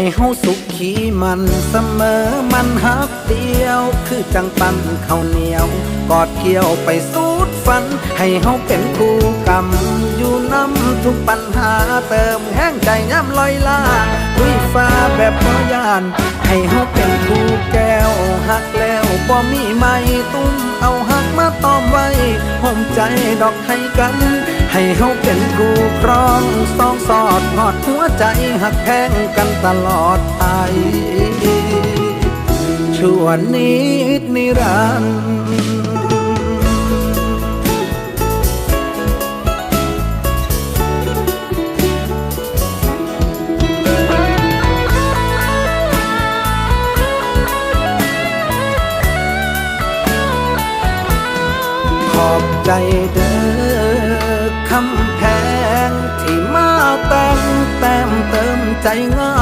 ให้เฮาสุขขีมันเสมอมันฮักเดียว คือจังปันข้าวเหนียว กอดเกี่ยวไปสูดฝัน ให้เฮาเป็นคู่กรรม อยู่น้ำทุกปัญหาเติมแห้งใจย้ำลอยลาลุยฟ้าแบบบ่ยาน ให้เฮาเป็นคู่แก้วหักแล้วบ่มีไม่ตุ้มเอาหักมาตอมไว้ห่มใจดอกให้กัน ให้เฮาเป็นคู่ครองสองสอดหอด หัวใจหักแพงกันตลอดไปชั่วนิดนิรันดร์ขอบใจเด้อคำแพง 答应我